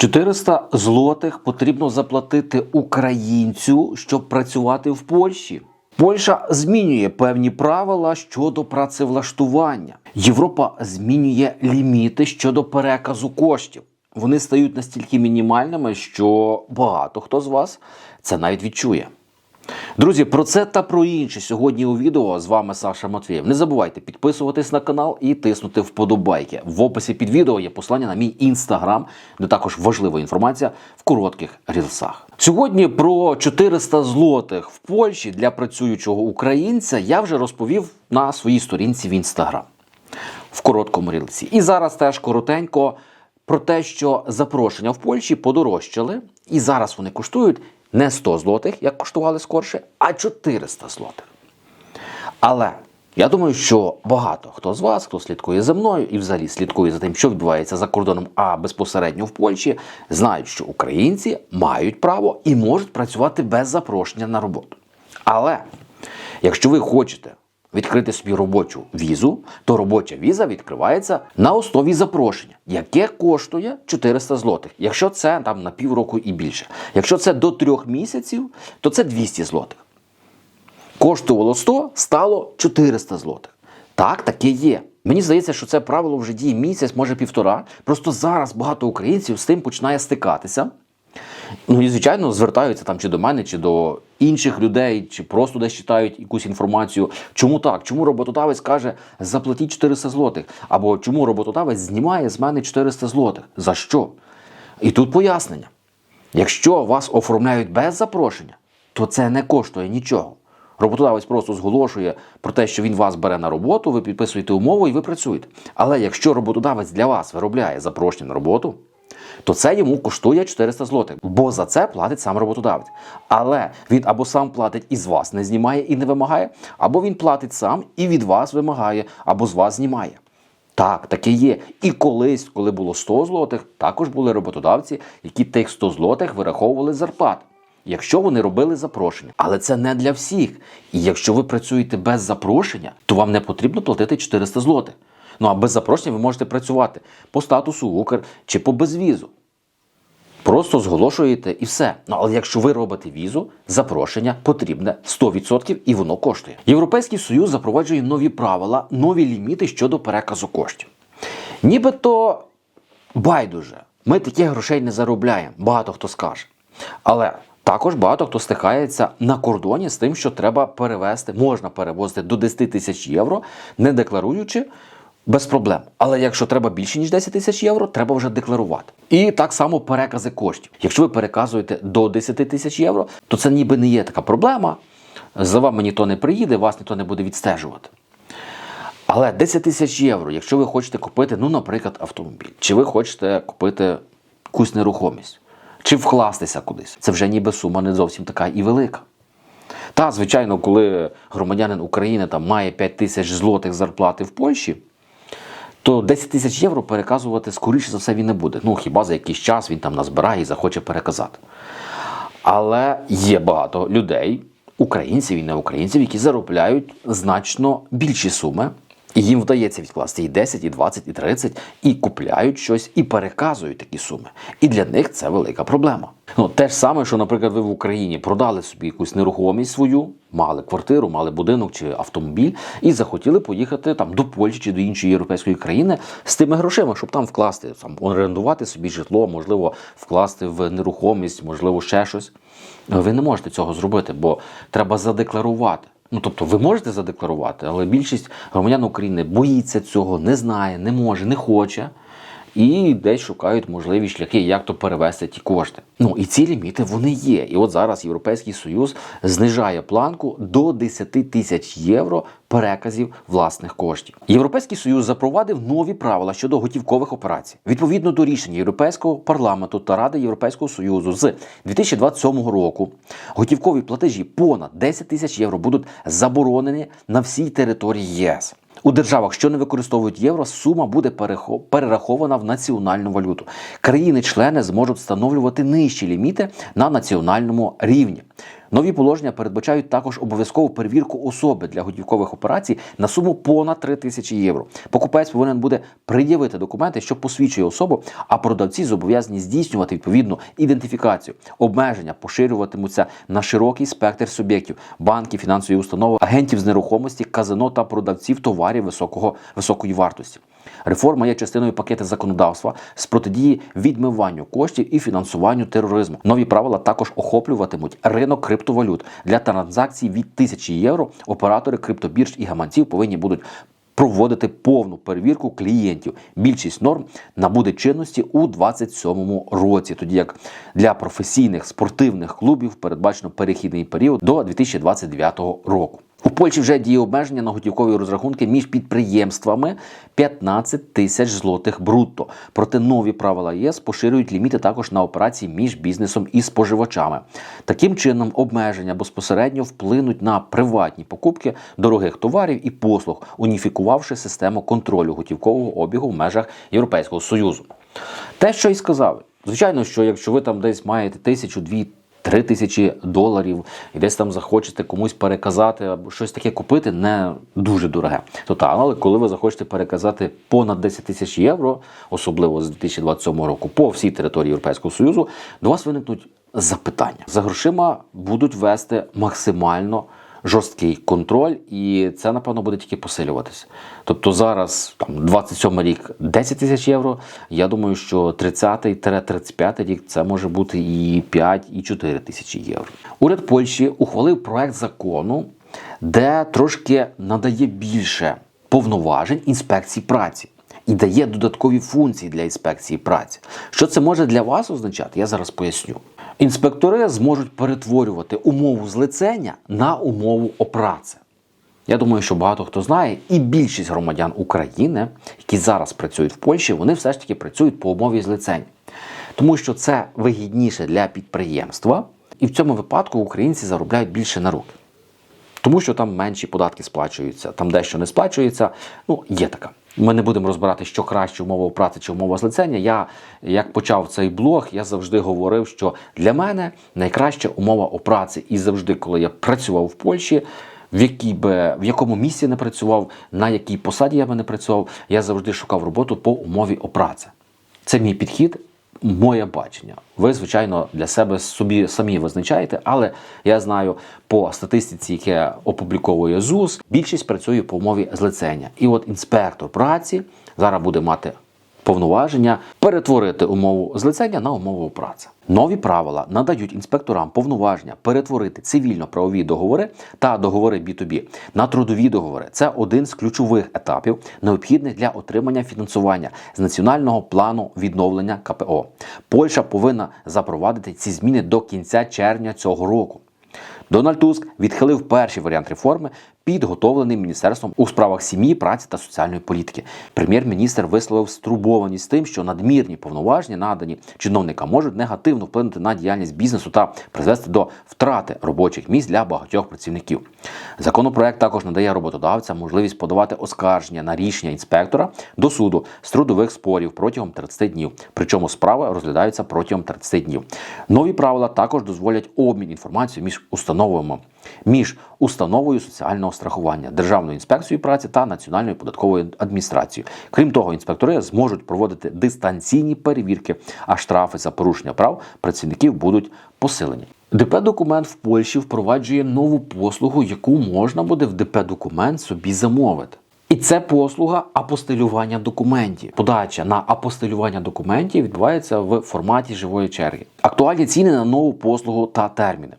400 злотих потрібно заплатити українцю, щоб працювати в Польщі. Польща змінює певні правила щодо працевлаштування. Європа змінює ліміти щодо переказу коштів. Вони стають настільки мінімальними, що багато хто з вас це навіть відчує. Друзі, про це та про інше сьогодні у відео з вами Саша Матвієв. Не забувайте підписуватись на канал і тиснути вподобайки. В описі під відео є послання на мій інстаграм, де також важлива інформація в коротких рілсах. Сьогодні про 400 злотих в Польщі для працюючого українця я вже розповів на своїй сторінці в інстаграм в короткому рілці. І зараз теж коротенько про те, що запрошення в Польщі подорожчали, і зараз вони коштують не 100 злотих, як коштували скорше, а 400 злотих. Але я думаю, що багато хто з вас, хто слідкує за мною і взагалі слідкує за тим, що відбувається за кордоном, а безпосередньо в Польщі, знають, що українці мають право і можуть працювати без запрошення на роботу. Але якщо ви хочете відкрити собі робочу візу, то робоча віза відкривається на основі запрошення, яке коштує 400 злотих. Якщо це там на півроку і більше. Якщо це до трьох місяців, то це 200 злотих. Коштувало 100, стало 400 злотих. Так, таке є. Мені здається, що це правило вже діє місяць, може півтора. Просто зараз багато українців з тим починає стикатися. Ну і звичайно звертаються там чи до мене, чи до інших людей, чи просто десь читають якусь інформацію. Чому так? Чому роботодавець каже заплатіть 400 злотих? Або чому роботодавець знімає з мене 400 злотих? За що? І тут пояснення: якщо вас оформляють без запрошення, то це не коштує нічого. Роботодавець просто зголошує про те, що він вас бере на роботу, ви підписуєте умову і ви працюєте. Але якщо роботодавець для вас виробляє запрошення на роботу, то це йому коштує 400 злотих, бо за це платить сам роботодавець. Але він або сам платить і з вас не знімає і не вимагає, або він платить сам і від вас вимагає, або з вас знімає. Так, таке є. І колись, коли було 100 злотих, також були роботодавці, які тих 100 злотих вираховували зарплат. Якщо вони робили запрошення, але це не для всіх. І якщо ви працюєте без запрошення, то вам не потрібно платити 400 злотих. Ну а без запрошення ви можете працювати по статусу Укр чи по безвізу. Просто зголошуєте і все. Ну але якщо ви робите візу, запрошення потрібне 100% і воно коштує. Європейський Союз запроваджує нові правила, нові ліміти щодо переказу коштів. Нібито байдуже, ми таких грошей не заробляємо, багато хто скаже. Але також багато хто стикається на кордоні з тим, що треба перевезти, можна перевозити до 10 тисяч євро, не декларуючи. Без проблем. Але якщо треба більше ніж 10 тисяч євро, треба вже декларувати. І так само перекази коштів. Якщо ви переказуєте до 10 тисяч євро, то це ніби не є така проблема. За вами ніхто не приїде, вас ніхто не буде відстежувати. Але 10 тисяч євро, якщо ви хочете купити, ну, наприклад, автомобіль, чи ви хочете купити якусь нерухомість, чи вкластися кудись, це вже ніби сума не зовсім така і велика. Та, звичайно, коли громадянин України там має 5 тисяч злотих зарплати в Польщі, то 10 тисяч євро переказувати, скоріше за все, він не буде. Ну, хіба за якийсь час він там назбирає і захоче переказати. Але є багато людей, українців і не українців, які заробляють значно більші суми. І їм вдається відкласти і 10, і 20, і 30, і купляють щось, і переказують такі суми. І для них це велика проблема. Ну, те ж саме, що, наприклад, ви в Україні продали собі якусь нерухомість свою, мали квартиру, мали будинок чи автомобіль, і захотіли поїхати там до Польщі чи до іншої європейської країни з тими грошима, щоб там вкласти, там орендувати собі житло, можливо, вкласти в нерухомість, можливо, ще щось. Ви не можете цього зробити, бо треба задекларувати. Ну, тобто, ви можете задекларувати, але більшість громадян України боїться цього, не знає, не може, не хоче. І десь шукають можливі шляхи, як то перевести ті кошти. Ну і ці ліміти вони є. І от зараз Європейський Союз знижає планку до 10 тисяч євро переказів власних коштів. Європейський Союз запровадив нові правила щодо готівкових операцій. Відповідно до рішення Європейського парламенту та Ради Європейського Союзу з 2027 року готівкові платежі понад 10 тисяч євро будуть заборонені на всій території ЄС. У державах, що не використовують євро, сума буде перерахована в національну валюту. Країни-члени зможуть встановлювати нижчі ліміти на національному рівні. Нові положення передбачають також обов'язкову перевірку особи для готівкових операцій на суму понад 3 тисячі євро. Покупець повинен буде пред'явити документи, що посвідчує особу, а продавці зобов'язані здійснювати відповідну ідентифікацію. Обмеження поширюватимуться на широкий спектр суб'єктів: банки, фінансові установи, агентів з нерухомості, казино та продавців товарів високого високої вартості. Реформа є частиною пакету законодавства з протидії відмиванню коштів і фінансуванню тероризму. Нові правила також охоплюватимуть ринок криптовалют для транзакцій від тисячі євро. Оператори криптобірж і гаманців повинні будуть. Проводити повну перевірку клієнтів. Більшість норм набуде чинності у 2027 році, тоді як для професійних спортивних клубів передбачено перехідний період до 2029 року. У Польщі вже діє обмеження на готівкові розрахунки між підприємствами 15 тисяч злотих брутто. Проте нові правила ЄС поширюють ліміти також на операції між бізнесом і споживачами. Таким чином, обмеження безпосередньо вплинуть на приватні покупки дорогих товарів і послуг, уніфікувавши систему контролю готівкового обігу в межах Європейського союзу. Те, що й сказали, звичайно, що якщо ви там десь маєте тисячу дві. Три тисячі доларів, і десь там захочете комусь переказати або щось таке купити, не дуже дороге. То та, але коли ви захочете переказати понад 10 тисяч євро, особливо з 2027 року, по всій території Європейського Союзу, до вас виникнуть запитання. За грошима будуть вести максимально жорсткий контроль, і це, напевно, буде тільки посилюватися. Тобто зараз там 27 рік 10 тисяч євро. Я думаю, що 30-35 рік це може бути і 5, і 4 тисячі євро. Уряд Польщі ухвалив проект закону, де трошки надає більше повноважень інспекції праці. І дає додаткові функції для інспекції праці. Що це може для вас означати, я зараз поясню. Інспектори зможуть перетворювати умову злицення на умову опраці. Я думаю, що багато хто знає, і більшість громадян України, які зараз працюють в Польщі, вони все ж таки працюють по умові злицень. Тому що це вигідніше для підприємства, і в цьому випадку українці заробляють більше на руки. Тому що там менші податки сплачуються, там дещо не сплачується. Ну, є така. Ми не будемо розбирати, що краще умова праці чи умова злицення. Я як почав цей блог, я завжди говорив, що для мене найкраща умова праці. І завжди, коли я працював в Польщі, в якій би в якому місці не працював, на якій посаді я би не працював, я завжди шукав роботу по умові праці. Це мій підхід. Моє бачення. Ви, звичайно, для себе собі самі визначаєте, але я знаю по статистиці, яке опубліковує ЗУС, більшість працює по умові злицення. І от інспектор праці зараз буде мати повноваження перетворити умову злицення на умову праці. Нові правила надають інспекторам повноваження перетворити цивільно-правові договори та договори B2B на трудові договори. Це один з ключових етапів, необхідних для отримання фінансування з національного плану відновлення КПО. Польща повинна запровадити ці зміни до кінця червня цього року. Дональд Туск відхилив перший варіант реформи, підготовлений міністерством у справах сім'ї, праці та соціальної політики. Прем'єр-міністр висловив стурбованість тим, що надмірні повноваження, надані чиновникам, можуть негативно вплинути на діяльність бізнесу та призвести до втрати робочих місць для багатьох працівників. Законопроект також надає роботодавцям можливість подавати оскарження на рішення інспектора до суду з трудових спорів протягом 30 днів. Причому справи розглядаються протягом 30 днів. Нові правила також дозволять обмін інформацією між установами, між установою соціального страхування, Державною інспекцією праці та Національною податковою адміністрацією. Крім того, інспектори зможуть проводити дистанційні перевірки, а штрафи за порушення прав працівників будуть посилені. ДП-документ в Польщі впроваджує нову послугу, яку можна буде в ДП-документ собі замовити. І це послуга апостилювання документів. Подача на апостилювання документів відбувається в форматі живої черги. Актуальні ціни на нову послугу та терміни.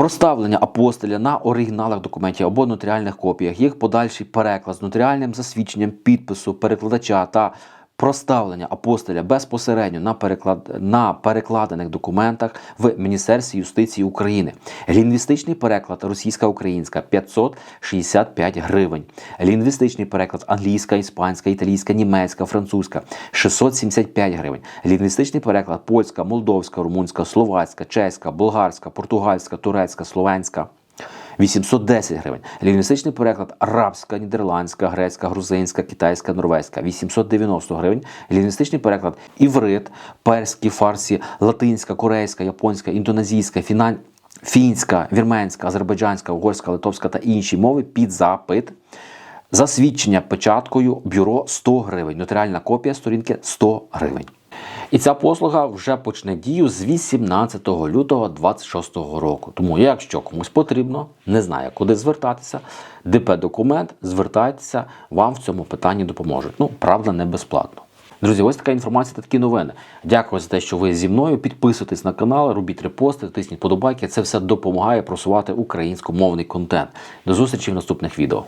Проставлення апостиля на оригіналах документів або нотаріальних копіях, їх подальший переклад з нотаріальним засвідченням підпису перекладача та проставлення апостиля безпосередньо на переклад на перекладених документах в Міністерстві юстиції України. Лінгвістичний переклад російська-українська 565 гривень. Лінгвістичний переклад англійська, іспанська, італійська, німецька, французька 675 гривень. Лінгвістичний переклад польська, молдовська, румунська, словацька, чеська, болгарська, португальська, турецька, словенська. 810 гривень. Лінгвістичний переклад арабська, нідерландська, грецька, грузинська, китайська, норвезька 890 гривень. Лінгвістичний переклад іврит, перський, фарсі, латинська, корейська, японська, індонезійська, фінан... фінська, вірменська, азербайджанська, угорська, литовська та інші мови під запит. Засвідчення печаткою бюро 100 гривень. Нотаріальна копія сторінки 100 гривень. І ця послуга вже почне дію з 18 лютого 2026 року. Тому, якщо комусь потрібно, не знає, куди звертатися, ДП документ, звертайтеся, вам в цьому питанні допоможуть. Ну, правда, не безплатно. Друзі, ось така інформація та такі новини. Дякую за те, що ви зі мною. Підписуйтесь на канал, робіть репости, тисніть подобайки. Це все допомагає просувати українськомовний контент. До зустрічі в наступних відео.